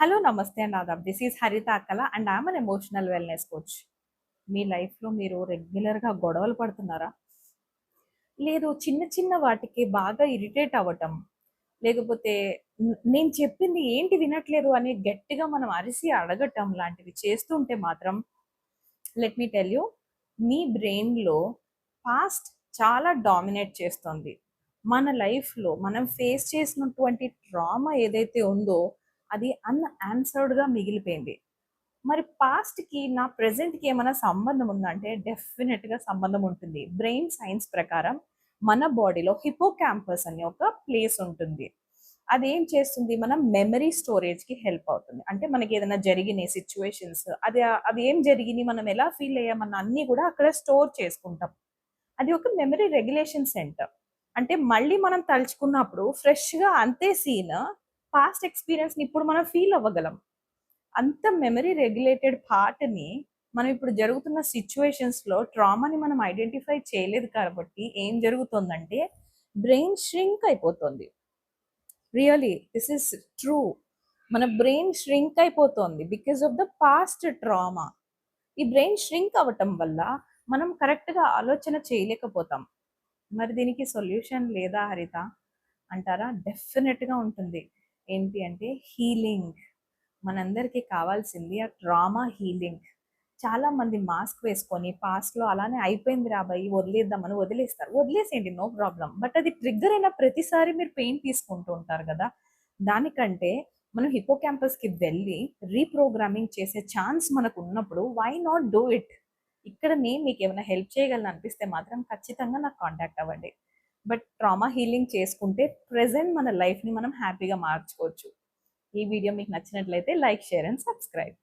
Hello నమస్తే నాదాబ్ this is Haritha Akkala and I'm an emotional wellness coach మీ లైఫ్లో మీరు రెగ్యులర్గా గొడవలు పడుతున్నారా? లేదు చిన్న చిన్న వాటికి బాగా ఇరిటేట్ అవ్వటం లేకపోతే నేను చెప్పింది ఏంటి వినట్లేదు అని గట్టిగా మనం అరిసి అడగటం లాంటివి చేస్తుంటే మాత్రం లెట్ మీ టెల్ యూ మీ బ్రెయిన్లో పాస్ట్ చాలా డామినేట్ చేస్తుంది. మన లైఫ్లో మనం ఫేస్ చేసినటువంటి ట్రామా ఏదైతే ఉందో అది అన్ఆన్సర్డ్గా మిగిలిపోయింది. మరి పాస్ట్కి నా ప్రజెంట్కి ఏమైనా సంబంధం ఉందంటే డెఫినెట్గా సంబంధం ఉంటుంది. బ్రెయిన్ సైన్స్ ప్రకారం మన బాడీలో హిపో క్యాంపస్ అనే ఒక ప్లేస్ ఉంటుంది. అది ఏం చేస్తుంది? మన మెమరీ స్టోరేజ్కి హెల్ప్ అవుతుంది. అంటే మనకి ఏదైనా జరిగిన సిచ్యువేషన్స్ అది అవి ఏం జరిగినాయి మనం ఎలా ఫీల్ అయ్యామన్న అన్నీ కూడా అక్కడ స్టోర్ చేసుకుంటాం. అది ఒక మెమరీ రెగ్యులేషన్ సెంటర్ అంటే మళ్ళీ మనం తలుచుకున్నప్పుడు ఫ్రెష్గా అంతే సీన్ పాస్ట్ ఎక్స్పీరియన్స్ని ఇప్పుడు మనం ఫీల్ అవ్వగలం. అంత మెమరీ రెగ్యులేటెడ్ పార్ట్ని మనం ఇప్పుడు జరుగుతున్న సిచ్యువేషన్స్లో ట్రామాని మనం ఐడెంటిఫై చేయలేదు కాబట్టి ఏం జరుగుతుందంటే బ్రెయిన్ ష్రింక్ అయిపోతుంది. రియలీ దిస్ ఇస్ ట్రూ మన బ్రెయిన్ ష్రింక్ అయిపోతుంది because of the past trauma ఈ బ్రెయిన్ ష్రింక్ అవ్వటం వల్ల మనం కరెక్ట్గా ఆలోచన చేయలేకపోతాం. మరి దీనికి సొల్యూషన్ లేదా హరిత? అంటారా? డెఫినెట్గా ఉంటుంది. ఏంటి అంటే హీలింగ్. మనందరికీ కావాల్సింది ఆ ట్రామా హీలింగ్. చాలా మంది మాస్క్ వేసుకొని పాస్ట్లో అలానే అయిపోయింది రాబాయి వదిలేద్దామని వదిలేస్తారు. వదిలేసేయండి నో ప్రాబ్లం బట్ అది ట్రిగ్గర్ అయిన ప్రతిసారి మీరు పెయిన్ తీసుకుంటూ ఉంటారు కదా. దానికంటే మనం హిపో క్యాంపస్కి వెళ్ళి రీప్రోగ్రామింగ్ చేసే ఛాన్స్ మనకు ఉన్నప్పుడు వై నాట్ డూ ఇట్ ఇక్కడ నేను మీకు ఏమైనా హెల్ప్ చేయగలను అనిపిస్తే మాత్రం ఖచ్చితంగా నాకు కాంటాక్ట్ అవ్వండి. బట్ ట్రామా హీలింగ్ చేసుకుంటే ప్రెసెంట్ మన లైఫ్ని మనం హ్యాపీగా మార్చుకోవచ్చు. ఈ వీడియో మీకు నచ్చినట్లయితే లైక్ షేర్ అండ్ సబ్స్క్రైబ్.